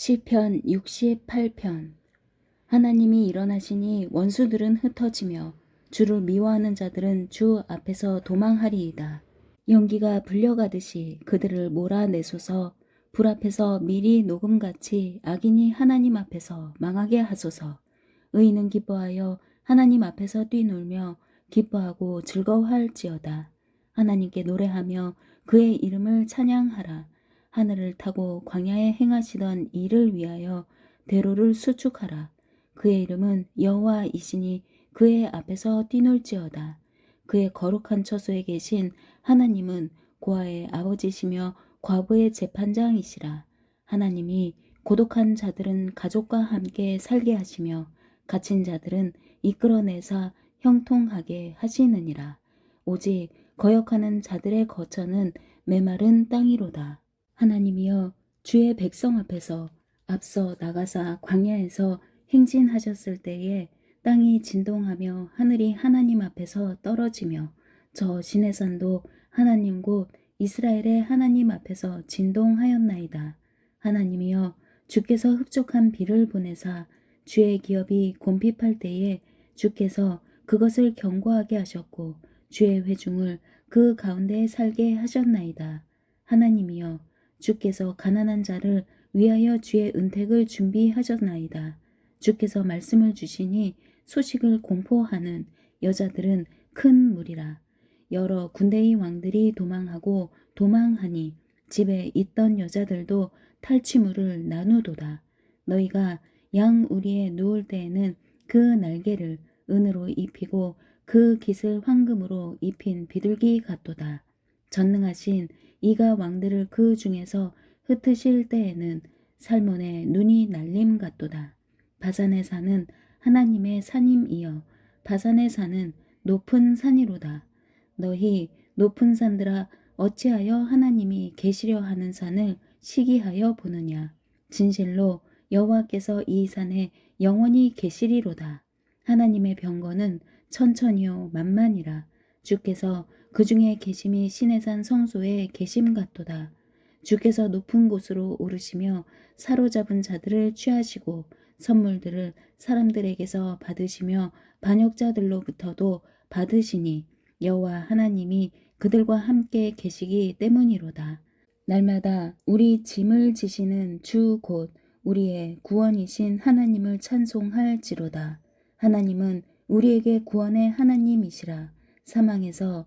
시편 68편 하나님이 일어나시니 원수들은 흩어지며 주를 미워하는 자들은 주 앞에서 도망하리이다. 연기가 불려가듯이 그들을 몰아내소서 불 앞에서 미리 녹음같이 악인이 하나님 앞에서 망하게 하소서 의인은 기뻐하여 하나님 앞에서 뛰놀며 기뻐하고 즐거워할지어다. 하나님께 노래하며 그의 이름을 찬양하라. 하늘을 타고 광야에 행하시던 이를 위하여 대로를 수축하라. 그의 이름은 여호와이시니 그의 앞에서 뛰놀지어다. 그의 거룩한 처소에 계신 하나님은 고아의 아버지시며 과부의 재판장이시라. 하나님이 고독한 자들은 가족과 함께 살게 하시며 갇힌 자들은 이끌어내사 형통하게 하시느니라. 오직 거역하는 자들의 거처는 메마른 땅이로다. 하나님이여 주의 백성 앞에서 앞서 나가사 광야에서 행진하셨을 때에 땅이 진동하며 하늘이 하나님 앞에서 떨어지며 저 시내산도 하나님 곧 이스라엘의 하나님 앞에서 진동하였나이다. 하나님이여 주께서 흡족한 비를 보내사 주의 기업이 곰핍할 때에 주께서 그것을 견고하게 하셨고 주의 회중을 그 가운데 살게 하셨나이다. 하나님이여 주께서 가난한 자를 위하여 주의 은택을 준비하셨나이다. 주께서 말씀을 주시니 소식을 공포하는 여자들은 큰 무리라. 여러 군대의 왕들이 도망하고 도망하니 집에 있던 여자들도 탈취물을 나누도다. 너희가 양 우리에 누울 때에는 그 날개를 은으로 입히고 그 깃을 황금으로 입힌 비둘기 같도다. 전능하신 이가 왕들을 그 중에서 흩으실 때에는 살몬의 눈이 날림 같도다. 바산의 산은 하나님의 산임이여 바산의 산은 높은 산이로다. 너희 높은 산들아 어찌하여 하나님이 계시려 하는 산을 시기하여 보느냐. 진실로 여호와께서 이 산에 영원히 계시리로다. 하나님의 병거는 천천히요 만만이라. 주께서 그 중에 계심이 시내산 성소에 계심 같도다. 주께서 높은 곳으로 오르시며 사로잡은 자들을 취하시고 선물들을 사람들에게서 받으시며 반역자들로부터도 받으시니 여호와 하나님이 그들과 함께 계시기 때문이로다. 날마다 우리 짐을 지시는 주 곧 우리의 구원이신 하나님을 찬송할지로다. 하나님은 우리에게 구원의 하나님이시라. 사망에서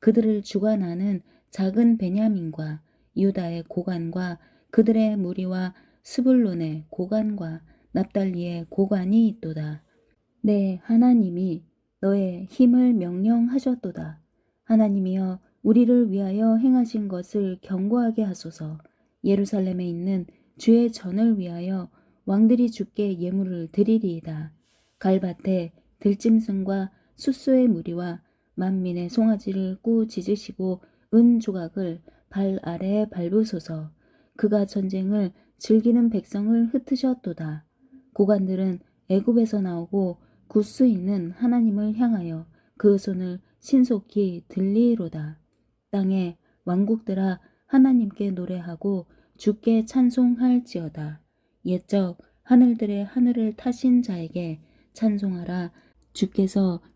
그들을 주관하는 작은 베냐민과 유다의 고관과 그들의 무리와 스불론의 고관과 납달리의 고관이 있도다. 네, 하나님이 너의 힘을 명령하셨도다. 하나님이여 우리를 위하여 행하신 것을 경고하게 하소서. 예루살렘에 있는 주의 전을 위하여 왕들이 주께 예물을 드리리이다. 갈밭에 들짐승과 숫소의 무리와 만민의 송아지를 꾸짖으시고 은 조각을 발 아래에 밟으소서. 그가 전쟁을 즐기는 백성을 흩으셨도다. 고관들은 애굽에서 나오고 구스 있는 하나님을 향하여 그 손을 신속히 들리로다. 땅의 왕국들아 하나님께 노래하고 주께 찬송할지어다. 옛적 하늘들의 하늘을 타신 자에게 찬송하라. 주께서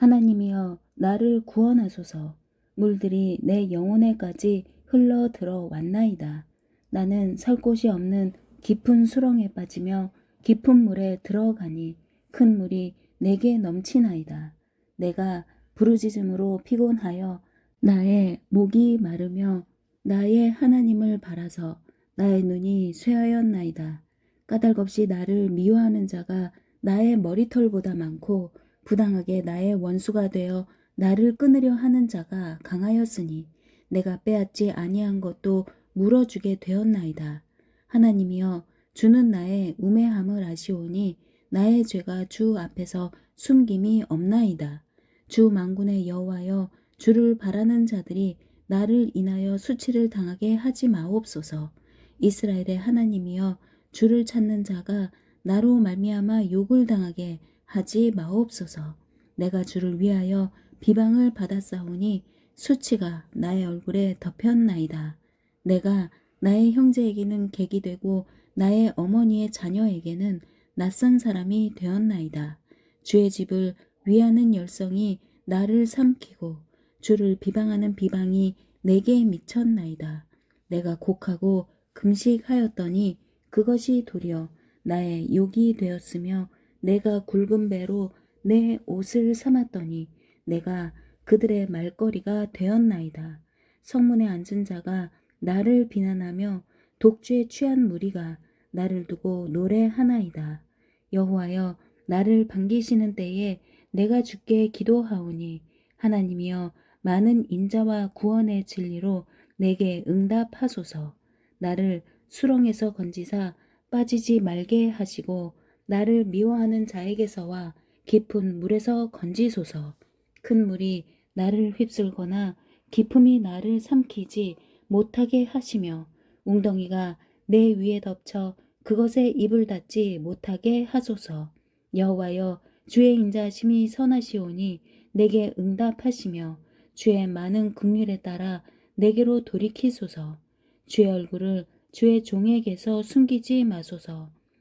하나님이여 나를 구원하소서 물들이 내 영혼에까지 흘러 들어왔나이다. 나는 살 곳이 없는 깊은 수렁에 빠지며 깊은 물에 들어가니 큰 물이 내게 넘치나이다. 내가 부르짖음으로 피곤하여 나의 목이 마르며 나의 하나님을 바라서 나의 눈이 쇠하였나이다. 까닭없이 나를 미워하는 자가 나의 머리털보다 많고 부당하게 나의 원수가 되어 나를 끊으려 하는 자가 강하였으니 내가 빼앗지 아니한 것도 물어주게 되었나이다. 하나님이여 주는 나의 우매함을 아시오니 나의 죄가 주 앞에서 숨김이 없나이다. 주 만군의 여호와여 주를 바라는 자들이 나를 인하여 수치를 당하게 하지 마옵소서. 이스라엘의 하나님이여 주를 찾는 자가 나로 말미암아 욕을 당하게 하지 마옵소서. 내가 주를 위하여 비방을 받았사오니 수치가 나의 얼굴에 덮였나이다. 내가 나의 형제에게는 객이 되고 나의 어머니의 자녀에게는 낯선 사람이 되었나이다. 주의 집을 위하는 열성이 나를 삼키고 주를 비방하는 비방이 내게 미쳤나이다. 내가 곡하고 금식하였더니 그것이 도리어 나의 욕이 되었으며 내가 굵은 배로 내 옷을 삼았더니 내가 그들의 말거리가 되었나이다. 성문에 앉은 자가 나를 비난하며 독주에 취한 무리가 나를 두고 노래하나이다. 여호와여 나를 반기시는 때에 내가 주께 기도하오니 하나님이여 많은 인자와 구원의 진리로 내게 응답하소서. 나를 수렁에서 건지사 빠지지 말게 하시고 나를 미워하는 자에게서와 깊은 물에서 건지소서. 큰 물이 나를 휩쓸거나 깊음이 나를 삼키지 못하게 하시며 웅덩이가 내 위에 덮쳐 그것에 입을 닫지 못하게 하소서. 여호와여 주의 인자심이 선하시오니 내게 응답하시며 주의 많은 긍휼에 따라 내게로 돌이키소서. 주의 얼굴을 주의 종에게서 숨기지 마소서.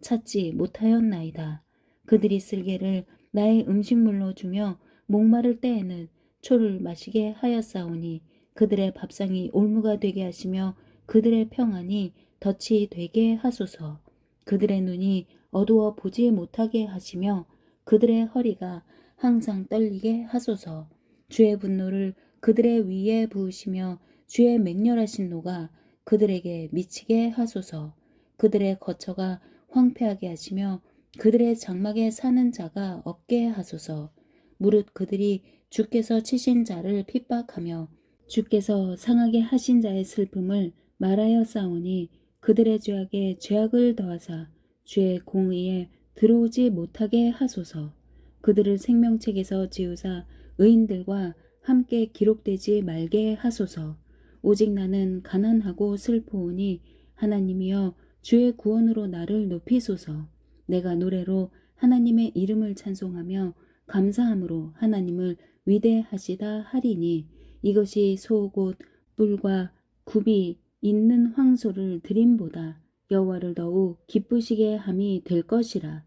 찾지 못하였나이다. 그들이 쓸개를 나의 음식물로 주며 목마를 때에는 초를 마시게 하였사오니 그들의 밥상이 올무가 되게 하시며 그들의 평안이 덫이 되게 하소서. 그들의 눈이 어두워 보지 못하게 하시며 그들의 허리가 항상 떨리게 하소서. 주의 분노를 그들의 위에 부으시며 주의 맹렬하신 노가 그들에게 미치게 하소서. 그들의 거처가 황폐하게 하시며 그들의 장막에 사는 자가 없게 하소서. 무릇 그들이 주께서 치신 자를 핍박하며 주께서 상하게 하신 자의 슬픔을 말하여 싸우니 그들의 죄악에 죄악을 더하사 주의 공의에 들어오지 못하게 하소서. 그들을 생명책에서 지우사 의인들과 함께 기록되지 말게 하소서. 오직 나는 가난하고 슬프오니 하나님이여 주의 구원으로 나를 높이소서. 내가 노래로 하나님의 이름을 찬송하며 감사함으로 하나님을 위대하시다 하리니 이것이 소곧 뿔과 굽이 있는 황소를 드림보다 여호와를 더욱 기쁘시게 함이 될 것이라.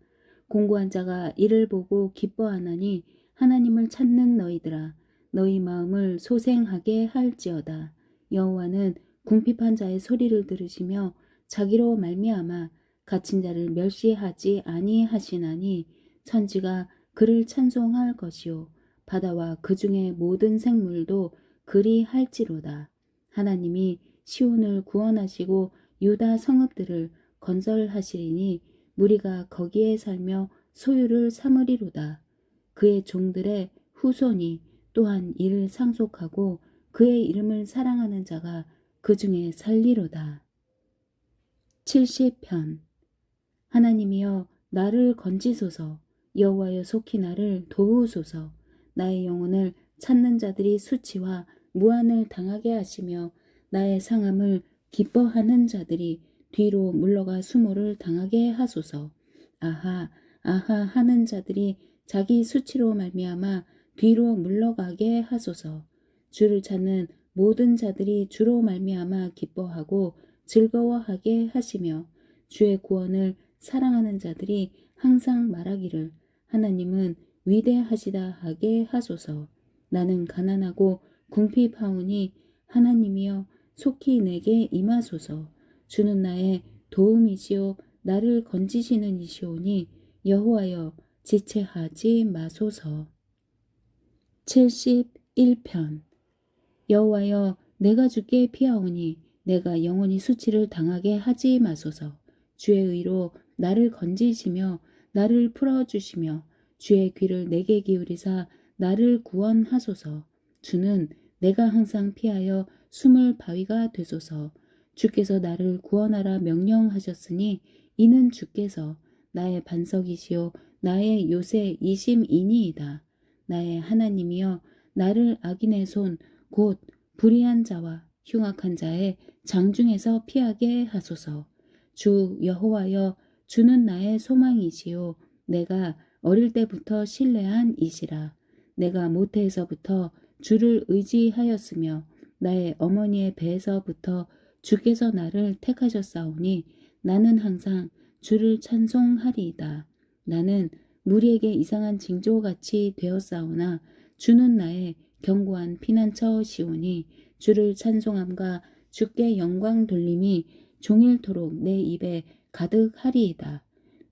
공고한 자가 이를 보고 기뻐하나니 하나님을 찾는 너희들아 너희 마음을 소생하게 할지어다. 여호와는 궁핍한 자의 소리를 들으시며 자기로 말미암아 갇힌 자를 멸시하지 아니하시나니 천지가 그를 찬송할 것이요 바다와 그 중의 모든 생물도 그리 할지로다. 하나님이 시온을 구원하시고 유다 성읍들을 건설하시리니 무리가 거기에 살며 소유를 삼으리로다. 그의 종들의 후손이 또한 이를 상속하고 그의 이름을 사랑하는 자가 그 중에 살리로다. 70편. 하나님이여 나를 건지소서. 여호와여 속히 나를 도우소서. 나의 영혼을 찾는 자들이 수치와 무한을 당하게 하시며 나의 상함을 기뻐하는 자들이 뒤로 물러가 수모를 당하게 하소서. 아하 아하 하는 자들이 자기 수치로 말미암아 뒤로 물러가게 하소서. 주를 찾는 모든 자들이 주로 말미암아 기뻐하고 즐거워하게 하시며 주의 구원을 사랑하는 자들이 항상 말하기를 하나님은 위대하시다 하게 하소서. 나는 가난하고 궁핍하오니 하나님이여 속히 내게 임하소서. 주는 나의 도움이시오. 나를 건지시는 이시오니 여호와여 지체하지 마소서. 71편. 여호와여 내가 주께 피하오니 내가 영원히 수치를 당하게 하지 마소서. 주의 의로 나를 건지시며 나를 풀어주시며 주의 귀를 내게 기울이사 나를 구원하소서. 주는 내가 항상 피하여 숨을 바위가 되소서. 주께서 나를 구원하라 명령하셨으니 이는 주께서 나의 반석이시요 나의 요새 이심이니이다. 나의 하나님이여 나를 악인의 손 곧 불의한 자와 흉악한 자의 장중에서 피하게 하소서. 주 여호와여 주는 나의 소망이시요 내가 어릴 때부터 신뢰한 이시라. 내가 모태에서부터 주를 의지하였으며 나의 어머니의 배에서부터 주께서 나를 택하셨사오니 나는 항상 주를 찬송하리이다. 나는 무리에게 이상한 징조같이 되었사오나 주는 나의 견고한 피난처시오니 주를 찬송함과 주께 영광 돌림이 종일토록 내 입에 가득하리이다.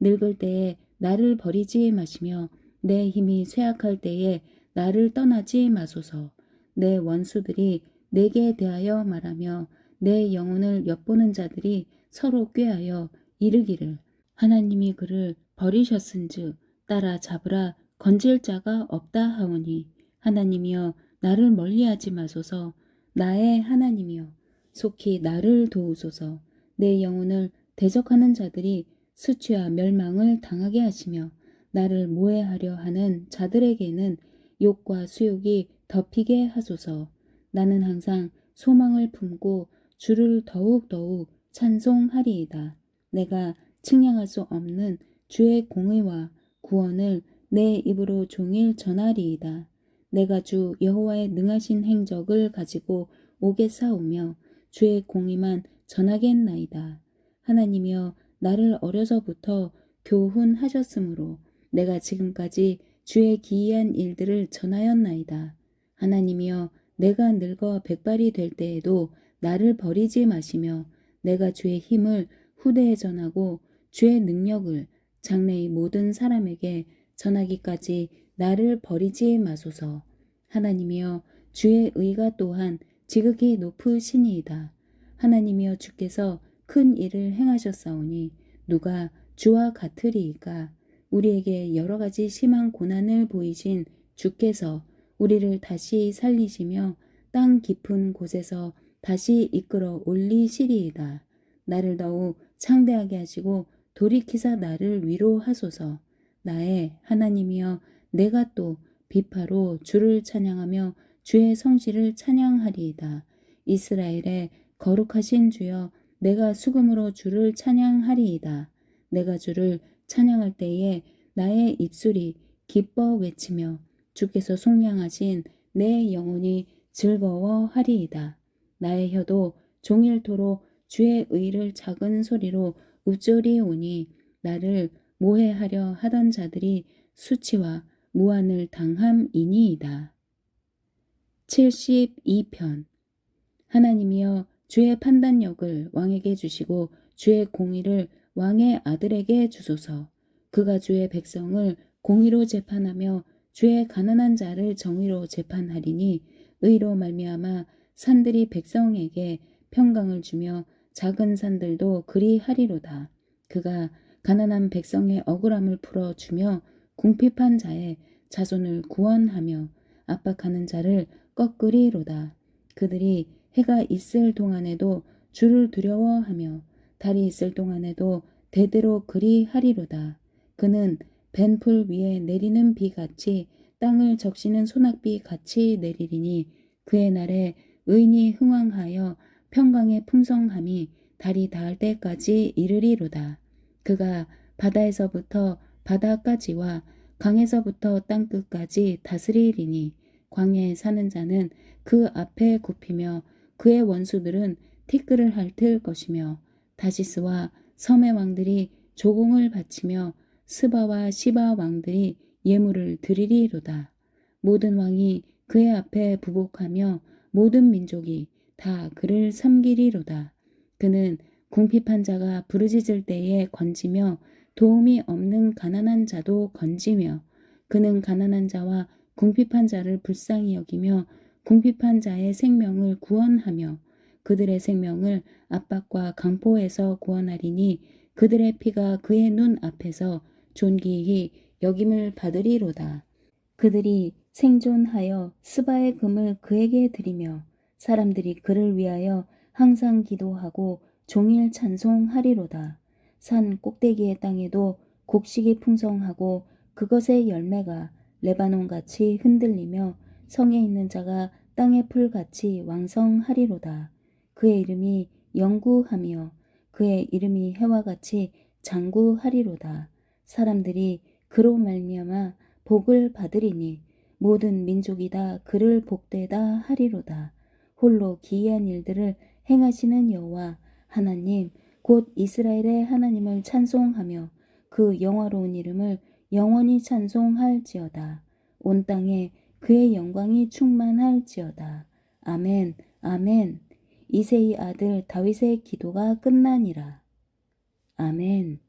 늙을 때에 나를 버리지 마시며 내 힘이 쇠약할 때에 나를 떠나지 마소서. 내 원수들이 내게 대하여 말하며 내 영혼을 엿보는 자들이 서로 꾀하여 이르기를 하나님이 그를 버리셨은즉 따라 잡으라 건질 자가 없다 하오니 하나님이여 나를 멀리하지 마소서 나의 하나님이여 속히 나를 도우소서. 내 영혼을 대적하는 자들이 수치와 멸망을 당하게 하시며 나를 모해하려 하는 자들에게는 욕과 수욕이 덮이게 하소서. 나는 항상 소망을 품고 주를 더욱더욱 찬송하리이다. 내가 측량할 수 없는 주의 공의와 구원을 내 입으로 종일 전하리이다. 내가 주 여호와의 능하신 행적을 가지고 오겠사오며 주의 공의만 전하겠나이다. 하나님이여 나를 어려서부터 교훈하셨으므로 내가 지금까지 주의 기이한 일들을 전하였나이다. 하나님이여 내가 늙어 백발이 될 때에도 나를 버리지 마시며 내가 주의 힘을 후대에 전하고 주의 능력을 장래의 모든 사람에게 전하기까지 나를 버리지 마소서. 하나님이여 주의 의가 또한 지극히 높으시니이다. 하나님이여 주께서 큰 일을 행하셨사오니 누가 주와 같으리이까 우리에게 여러 가지 심한 고난을 보이신 주께서 우리를 다시 살리시며 땅 깊은 곳에서 다시 이끌어 올리시리이다. 나를 더욱 창대하게 하시고 돌이키사 나를 위로하소서. 나의 하나님이여 내가 또 비파로 주를 찬양하며 주의 성실을 찬양하리이다. 이스라엘의 거룩하신 주여 내가 수금으로 주를 찬양하리이다. 내가 주를 찬양할 때에 나의 입술이 기뻐 외치며 주께서 속량하신 내 영혼이 즐거워하리이다. 나의 혀도 종일토록 주의 의를 작은 소리로 읊조리 오니 나를 모해하려 하던 자들이 수치와 무한을 당함이니이다. 72편 하나님이여 주의 판단력을 왕에게 주시고 주의 공의를 왕의 아들에게 주소서. 그가 주의 백성을 공의로 재판하며 주의 가난한 자를 정의로 재판하리니 의로 말미암아 산들이 백성에게 평강을 주며 작은 산들도 그리하리로다. 그가 가난한 백성의 억울함을 풀어주며 궁핍한 자의 자손을 구원하며 압박하는 자를 꺾으리로다. 그들이 해가 있을 동안에도 주를 두려워하며 달이 있을 동안에도 대대로 그리하리로다. 그는 벤풀 위에 내리는 비 같이 땅을 적시는 소낙비 같이 내리리니 그의 날에 의인이 흥왕하여 평강의 풍성함이 달이 닿을 때까지 이르리로다. 그가 바다에서부터 바다까지와 강에서부터 땅끝까지 다스리리니 광야에 사는 자는 그 앞에 굽히며 그의 원수들은 티끌을 핥을 것이며 다시스와 섬의 왕들이 조공을 바치며 스바와 시바 왕들이 예물을 드리리로다. 모든 왕이 그의 앞에 부복하며 모든 민족이 다 그를 섬기리로다. 그는 궁핍한 자가 부르짖을 때에 건지며 도움이 없는 가난한 자도 건지며 그는 가난한 자와 궁핍한 자를 불쌍히 여기며 궁핍한 자의 생명을 구원하며 그들의 생명을 압박과 강포에서 구원하리니 그들의 피가 그의 눈 앞에서 존귀히 여김을 받으리로다. 그들이 생존하여 스바의 금을 그에게 드리며 사람들이 그를 위하여 항상 기도하고 종일 찬송하리로다. 산 꼭대기의 땅에도 곡식이 풍성하고 그것의 열매가 레바논같이 흔들리며 성에 있는 자가 땅의 풀같이 왕성하리로다. 그의 이름이 영구하며 그의 이름이 해와 같이 장구하리로다. 사람들이 그로 말미암아 복을 받으리니 모든 민족이 다 그를 복되다 하리로다. 홀로 기이한 일들을 행하시는 여호와 하나님 곧 이스라엘의 하나님을 찬송하며 그 영화로운 이름을 영원히 찬송할지어다. 온 땅에 그의 영광이 충만할지어다. 아멘, 아멘. 이세의 아들 다윗의 기도가 끝나니라. 아멘.